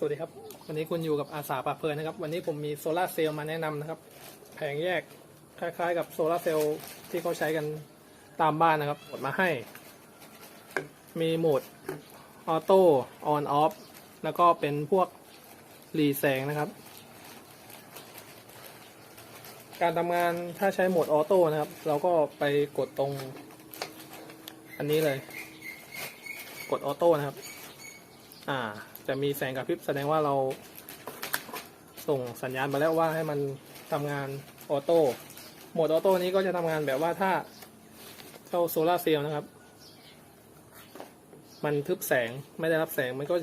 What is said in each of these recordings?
สวัสดีครับ วันนี้คุณอยู่กับอาสาปะเพลินนะครับ วันนี้ผมมีโซลาเซลล์มาแนะนำนะครับ แผงแยกคล้ายๆ กับโซลาเซลล์ที่เขาใช้กันตามบ้านนะครับกดมาให้ มีโหมดออโต้ออนออฟแล้วก็เป็นพวกรีแสงนะครับ การทำงานถ้าใช้โหมดออโต้นะครับ เราก็ไปกดตรง อันนี้เลย กดออโต้นะครับ อ่า จะมีแสงกระพริบแสดงว่าเราส่งสัญญาณไปแล้วว่าให้มันทำงานออโต้โหมดออโต้นี้ก็จะทำงานแบบว่าถ้าเข้าโซลาร์เซลล์นะครับ มันทึบแสงไม่ได้รับแสงมันก็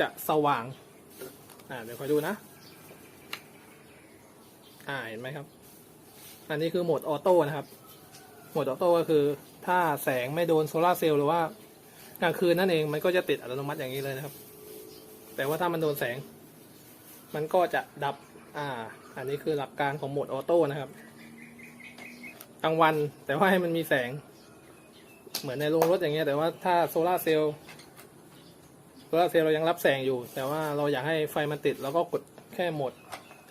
จะสว่าง อ่าเดี๋ยวคอยดูนะ อ่าเห็นไหมครับ อันนี้คือโหมดออโต้นะครับ โหมดออโต้ก็คือถ้าแสงไม่โดนโซลาร์เซลล์หรือว่ากลางคืนนั่นเองมันก็จะติดอัตโนมัติอย่างนี้เลยนะครับ แต่ว่าถ้ามันโดนแสง มันก็จะดับ อ่า อันนี้คือหลักการของโหมดออโต้นะครับกลางวันแต่ว่าให้มันมีแสง เหมือนในโรงรถอย่างเงี้ย แต่ว่าถ้าโซลาเซลล์โซลาเซลล์เรายังรับแสงอยู่ แต่ว่าเราอยากให้ไฟมันติดเราก็กดแค่โหมด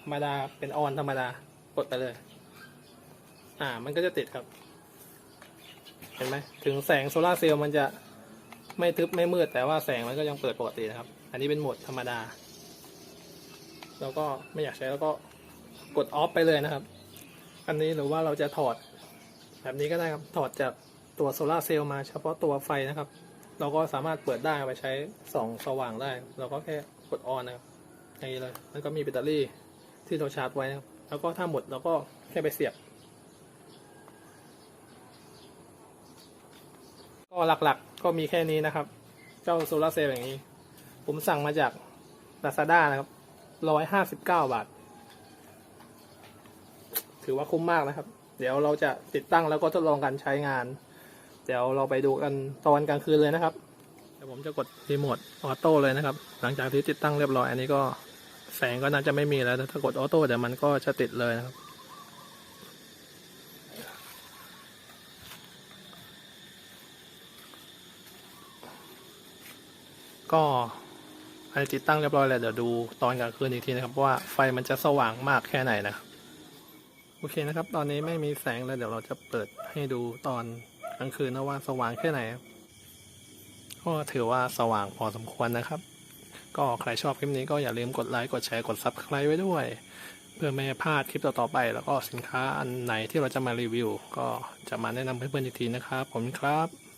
ธรรมดาเป็นออนธรรมดากดไปเลย อ่า มันก็จะติดครับ เห็นไหมถึงแสงโซลาเซลล์มันจะ ไม่ทึบไม่มืดแต่ว่าแสงมันก็ยังเปิดปกตินะครับ อันนี้เป็นโหมดธรรมดา แล้วก็ไม่อยากใช้แล้วก็กดออฟไปเลยนะครับ อันนี้หรือว่าเราจะถอด แบบนี้ก็ได้ครับถอดจากตัวโซลาเซลล์มาเฉพาะตัวไฟนะครับ เราก็สามารถเปิดได้ไปใช้ส่องสว่างได้ เราก็แค่กดออนนะครับอย่างนี้เลยแล้วก็มีแบตเตอรี่ที่เราชาร์จไว้นะครับแล้วก็ถ้าหมดเราก็แค่ไปเสียบ ก็หลักๆก็มีแค่นี้นะครับ เจ้าโซลาร์เซลล์อย่างนี้ ผมสั่งมาจาก Lazada นะครับร้อยห้าสิบเก้าบาท ถือว่าคุ้มมากนะครับ เดี๋ยวเราจะติดตั้งแล้วก็ทดลองการใช้งาน เดี๋ยวเราไปดูกันตอนกลางคืนเลยนะครับเดี๋ยวผมจะกดรีโมทออโต้เลยนะครับ หลังจากที่ติดตั้งเรียบร้อยอันนี้ก็แสงก็น่าจะไม่มีแล้วถ้ากดออโต้เดี๋ยวมันก็จะติดเลยนะครับ ก็อันนี้ติดตั้งเรียบร้อยแล้วเดี๋ยวดูตอนกลางคืนอีกทีนะครับว่าไฟมันจะสว่างมากแค่ไหนนะครับโอเคนะครับ ตอนนี้ไม่มีแสงแล้วเดี๋ยวเราจะเปิดให้ดูตอนกลางคืนนะว่าสว่างแค่ไหนก็ถือว่าสว่างพอสมควรนะครับ ก็ใครชอบคลิปนี้ก็อย่าลืมกดไลค์กดแชร์กด Subscribe ไว้ด้วย เพื่อไม่ให้พลาดคลิปต่อๆไป แล้วก็สินค้าอันไหนที่เราจะมารีวิว ก็จะมาแนะนำเพื่อนๆอีกทีนะครับผมครับ